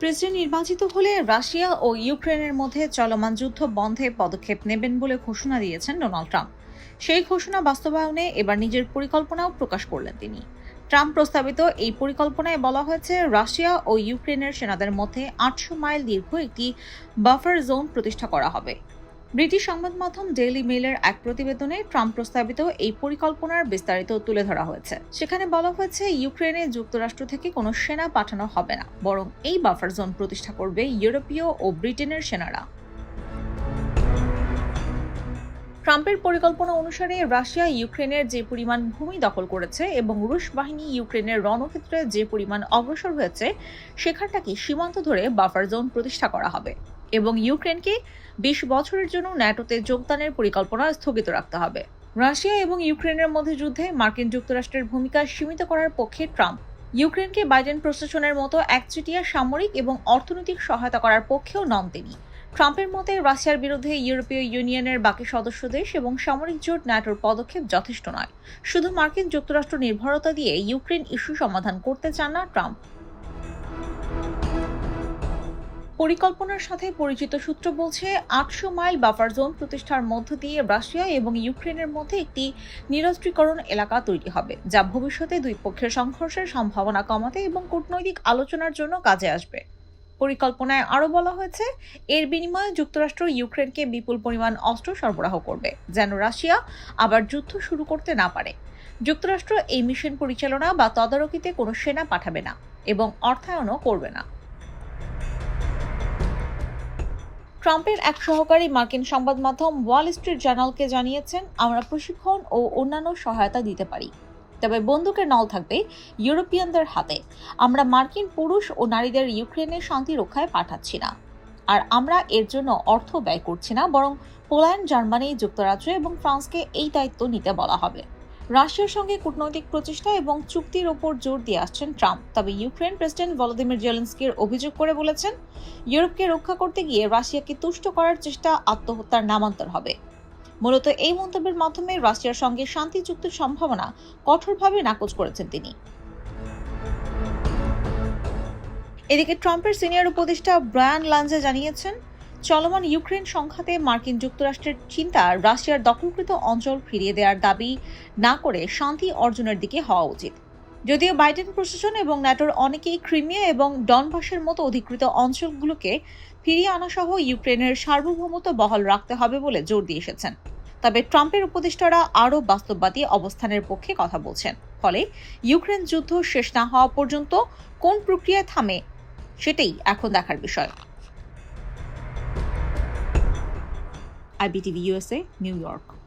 President নির্বাচিত হলে Russia ও ইউক্রেনের মধ্যে চলমান যুদ্ধ বন্ধে পদক্ষেপ নেবেন বলে ঘোষণা দিয়েছেন ডোনাল্ড ট্রাম্প। সেই ঘোষণা বাস্তবায়নে এবার নিজের পরিকল্পনাও প্রকাশ করলেন তিনি। ট্রাম্প প্রস্তাবিত এই পরিকল্পনায় বলা হয়েছে, রাশিয়া ও ইউক্রেনের সেনাদের মধ্যে আটশো মাইল দীর্ঘ একটি বাফার জোন প্রতিষ্ঠা করা হবে। ব্রিটিশ সংবাদ মাধ্যম ডেইলি মেইলের এক প্রতিবেদনে ট্রাম্প প্রস্তাবিত এই পরিকল্পনার বিস্তারিত তুলে ধরা হয়েছে। সেখানে বলা হয়েছে, ইউক্রেনে যুক্তরাষ্ট্র থেকে কোনো সেনা পাঠানো হবে না, বরং এই বাফার জোন প্রতিষ্ঠা করবে ইউরোপীয় ও ব্রিটেনের সেনারা। ট্রাম্পের পরিকল্পনা অনুসারে রাশিয়া ইউক্রেনের যে পরিমাণ ভূমি দখল করেছে এবং রুশ বাহিনী ইউক্রেনের রণক্ষেত্রে যে পরিমাণ অগ্রসর হয়েছে, সেখানটাকে সীমান্ত ধরে বাফার জোন প্রতিষ্ঠা করা হবে। এবং ইউক্রেনকে বিশ বছরের জন্য ন্যাটোতে যোগদানের পরিকল্পনা স্থগিত রাখতে হবে। রাশিয়া এবং ইউক্রেনের মধ্যে যুদ্ধে মার্কিন যুক্তরাষ্ট্রের ভূমিকা সীমিত করার পক্ষে ট্রাম্প। ইউক্রেনকে বাইডেন প্রশাসনের মতো একচেটিয়া সামরিক এবং অর্থনৈতিক সহায়তা করার পক্ষেও নন তিনি। ট্রাম্পের মতে, রাশিয়ার বিরুদ্ধে ইউরোপীয় ইউনিয়নের বাকি সদস্য দেশ এবং সামরিক জোট ন্যাটোর পদক্ষেপ যথেষ্ট নয়। শুধু মার্কিন যুক্তরাষ্ট্র নির্ভরতা দিয়ে ইউক্রেন ইস্যু সমাধান করতে চান না ট্রাম্প। পরিকল্পনার সাথে পরিচিত সূত্র বলছে, আটশো মাইল বাফার জোন প্রতিষ্ঠার মধ্য দিয়ে রাশিয়া এবং ইউক্রেনের মধ্যে একটি নিরস্ত্রীকরণ এলাকা তৈরি হবে, যা ভবিষ্যতে দুই পক্ষের সংঘর্ষের সম্ভাবনা কমাতে এবং কূটনৈতিক আলোচনার জন্য কাজে আসবে। পরিকল্পনায় আরও বলা হয়েছে, এর বিনিময়ে যুক্তরাষ্ট্র ইউক্রেনকে বিপুল পরিমাণ অস্ত্র সরবরাহ করবে, যেন রাশিয়া আবার যুদ্ধ শুরু করতে না পারে। যুক্তরাষ্ট্র এই মিশন পরিচালনা বা তদারকিতে কোনো সেনা পাঠাবে না এবং অর্থায়নও করবে না। ট্রাম্পের এক সহকারী মার্কিন সংবাদ মাধ্যম ওয়াল স্ট্রিট জার্নালকে জানিয়েছেন, আমরা প্রশিক্ষণ ও অন্যান্য সহায়তা দিতে পারি। তবে বন্দুকের নল থাকবে ইউরোপিয়ানদের হাতে। আমরা মার্কিন পুরুষ ও নারীদের ইউক্রেনে শান্তি রক্ষায় পাঠাচ্ছি না। আর আমরা এর জন্য অর্থ ব্যয় করছি না, বরং পোল্যান্ড, জার্মানি, যুক্তরাজ্য এবং ফ্রান্সকে এই দায়িত্ব নিতে বলা হবে। রাশিয়ার সঙ্গে কূটনৈতিক প্রচেষ্টা এবং চুক্তির ওপর জোর দিয়ে আসছেন ট্রাম্প। তবে ইউক্রেন প্রেসিডেন্ট ভলোদিমির জেলেন্সকির অভিযোগ করে বলেছেন, ইউরোপকে রক্ষা করতে গিয়ে রাশিয়াকে তুষ্ট করার চেষ্টা আত্মহত্যার নামান্তর হবে। মূলত এই মন্তব্যের মাধ্যমে রাশিয়ার সঙ্গে শান্তি চুক্তির সম্ভাবনা কঠোরভাবে নাকচ করেছেন তিনি। এদিকে ট্রাম্পের সিনিয়র উপদেষ্টা ব্রায়ান লাঞ্জে জানিয়েছেন চলমান ইউক্রেন সংঘাতে মার্কিন যুক্তরাষ্ট্রের চিন্তা রাশিয়ার দখলকৃত অঞ্চল ফিরিয়ে দেওয়ার দাবি না করে শান্তি অর্জনের দিকে হওয়া উচিত। যদিও বাইডেন প্রশাসন এবং ন্যাটোর অনেকেই ক্রিমিয়া এবং ডনবাসের মতো অধিকৃত অঞ্চলগুলোকে ফিরিয়ে আনা সহ ইউক্রেনের সার্বভৌমত্ব বহাল রাখতে হবে বলে জোর দিয়ে এসেছেন। তবে ট্রাম্পের উপদেষ্টারা আরও বাস্তববাদী অবস্থানের পক্ষে কথা বলছেন। ফলে ইউক্রেন যুদ্ধ শেষ না হওয়া পর্যন্ত কোন প্রক্রিয়া থামে সেটাই এখন দেখার বিষয়। IBTV USA, New York.